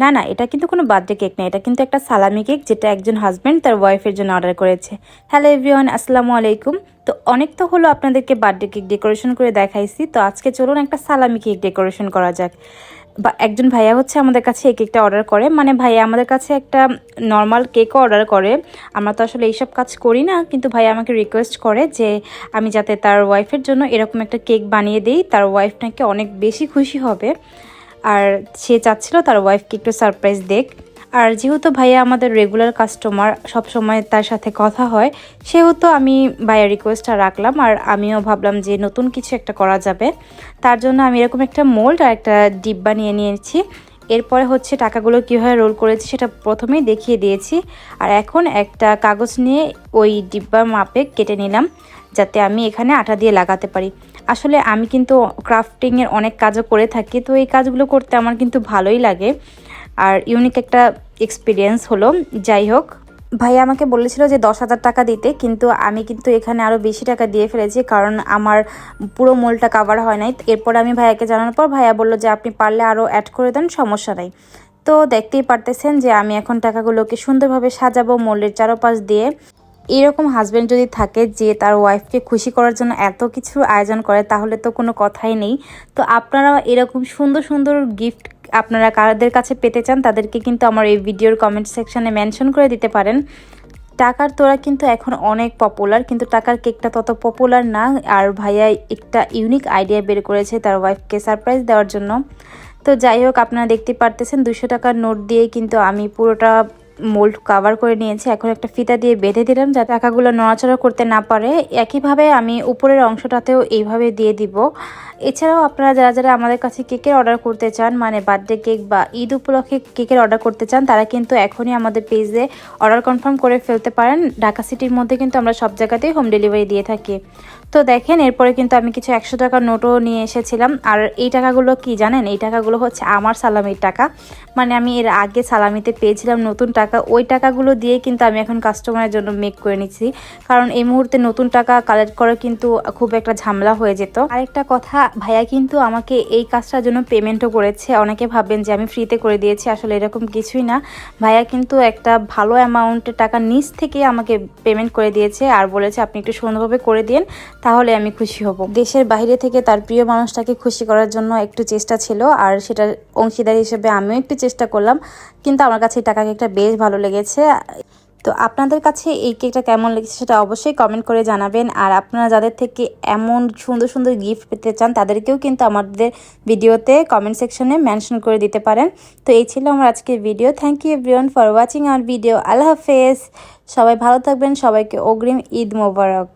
না না, এটা কিন্তু কোনো বার্থডে কেক না, এটা কিন্তু একটা সালামি কেক যেটা একজন হাজব্যান্ড তার ওয়াইফের জন্য অর্ডার করেছে। হ্যালো এভরিওয়ান, আসসালামু আলাইকুম। তো অনেক তো হলো আপনাদেরকে বার্থডে কেক ডেকোরেশন করে দেখাইছি, তো আজকে চলুন একটা সালামি কেক ডেকোরেশন করা যাক। বা একজন ভাইয়া হচ্ছে আমাদের কাছে এই কেকটা অর্ডার করে মানে ভাইয়া আমাদের কাছে একটা নর্মাল কেকও অর্ডার করে। আমরা তো আসলে এইসব কাজ করি না, কিন্তু ভাইয়া আমাকে রিকোয়েস্ট করে যে আমি যাতে তার ওয়াইফের জন্য এরকম একটা কেক বানিয়ে দিই, তার ওয়াইফ নাকি অনেক বেশি খুশি হবে। আর সে চাচ্ছিল তার ওয়াইফকে একটু সারপ্রাইজ দেখ। আর যেহেতু ভাইয়া আমাদের রেগুলার কাস্টমার সব সময় তার সাথে কথা হয়, সেহেতু আমি ভাইয়া রিকোয়েস্টটা রাখলাম। আর আমিও ভাবলাম যে নতুন কিছু একটা করা যাবে। তার জন্য আমি এরকম একটা মোল্ড আর একটা ডিব্বা নিয়ে নিয়েছি। এরপরে হচ্ছে টাকাগুলো কীভাবে রোল করেছি সেটা প্রথমেই দেখিয়ে দিয়েছি। আর এখন একটা কাগজ নিয়ে ওই ডিব্বার মাপে কেটে নিলাম। যাতে আমি এখানে আটা দিয়ে লাগাতে পারি। আসলে আমি কিন্তু ক্রাফটিংয়ের অনেক কাজও করে থাকি, তো এই কাজগুলো করতে আমার কিন্তু ভালোই লাগে। আর ইউনিক একটা এক্সপিরিয়েন্স হলো, যাই হোক। ভাই আমাকে বলেছিল যে দশ হাজার টাকা দিতে, কিন্তু আমি কিন্তু এখানে আরও বেশি টাকা দিয়ে ফেলেছি, কারণ আমার পুরো মোলটা কাভার হয় নাই। এরপর আমি ভাইয়াকে জানানোর পর ভাইয়া বলল যে আপনি পারলে আরও অ্যাড করে দেন, সমস্যা নাই। তো দেখতেই পারতেছেন যে আমি এখন টাকাগুলোকে সুন্দরভাবে সাজাবো মোলের চারোপাশ দিয়ে। এরকম হাজব্যান্ড যদি থাকে যে তার ওয়াইফকে খুশি করার জন্য এত কিছু আয়োজন করে, তাহলে তো কোনো কথাই নেই। তো আপনারা এরকম সুন্দর সুন্দর গিফট আপনারা কাদের কাছে পেতে চান, তাদেরকে কিন্তু আমার এই ভিডিওর কমেন্ট সেকশানে মেনশন করে দিতে পারেন। টাকার তোরা কিন্তু এখন অনেক পপুলার কিন্তু টাকার কেকটা তত পপুলার না। আর ভাইয়া একটা ইউনিক আইডিয়া বের করেছে তার ওয়াইফকে সারপ্রাইজ দেওয়ার জন্য। তো যাই হোক, আপনারা দেখতে পারতেছেন দুশো টাকার নোট দিয়ে কিন্তু আমি পুরোটা মোল্ড কাভার করে নিয়েছি, এখন একটা ফিতা দিয়ে বেঁধে দিলাম যাতে আঁকাগুলো নড়াচড়া করতে না পারে। একইভাবে আমি উপরের অংশটাতেও এইভাবে দিয়ে দিব। এছাড়াও আপনারা যারা যারা আমাদের কাছে কেকের অর্ডার করতে চান মানে বার্থডে কেক বা ঈদ উপলক্ষে কেকের অর্ডার করতে চান, তারা কিন্তু এখনই আমাদের পেজে অর্ডার কনফার্ম করে ফেলতে পারেন। ঢাকা সিটির মধ্যে কিন্তু আমরা সব জায়গাতেই হোম ডেলিভারি দিয়ে থাকি। তো দেখেন, এরপরে কিন্তু আমি কিছু একশো টাকার নোটও নিয়ে এসেছিলাম। আর এই টাকাগুলো কি জানেন? এই টাকাগুলো হচ্ছে আমার সালামির টাকা। মানে আমি এর আগে সালামিতে পেয়েছিলাম নতুন টাকা। ওই টাকাগুলো দিয়ে কিন্তু আমি এখন কাস্টমারের জন্য মেক করে নিচ্ছি। কারণ এই মুহূর্তে নতুন টাকা কালেক্ট করা কিন্তু খুব একটা ঝামেলা হয়ে যেত। আরেকটা কথা ভাইয়া কিন্তু আমাকে এই কাজটার জন্য পেমেন্টও করেছে। অনেকে ভাববেন যে আমি ফ্রিতে করে দিয়েছি, আসলে এরকম কিছুই না। ভাইয়া কিন্তু একটা ভালো অ্যামাউন্টের টাকা নিচ থেকে আমাকে পেমেন্ট করে দিয়েছে আর বলেছে, আপনি একটু সুন্দরভাবে করে দিন, তাহলে আমি খুশি হব। দেশের বাইরে থেকে তার প্রিয় মানুষটাকে খুশি করার জন্য একটু চেষ্টা ছিল আর সেটা অংশীদার হিসেবে আমিও একটু চেষ্টা করলাম। কিন্তু আমার কাছে এই টাকা কেকটা বেশ ভালো লেগেছে। তো আপনাদের কাছে এই কেকটা কেমন লেগেছে সেটা অবশ্যই কমেন্ট করে জানাবেন। আর আপনারা যাদের থেকে এমন সুন্দর সুন্দর গিফট পেতে চান, তাদেরকেও কিন্তু আমাদের ভিডিওতে কমেন্ট সেকশনে মেনশন করে দিতে পারেন। তো এই ছিল আমার আজকের video thank you everyone for watching our video আল্লাহ হাফেজ। সবাই ভালো থাকবেন। সবাইকে অগ্রিম ঈদ মোবারক।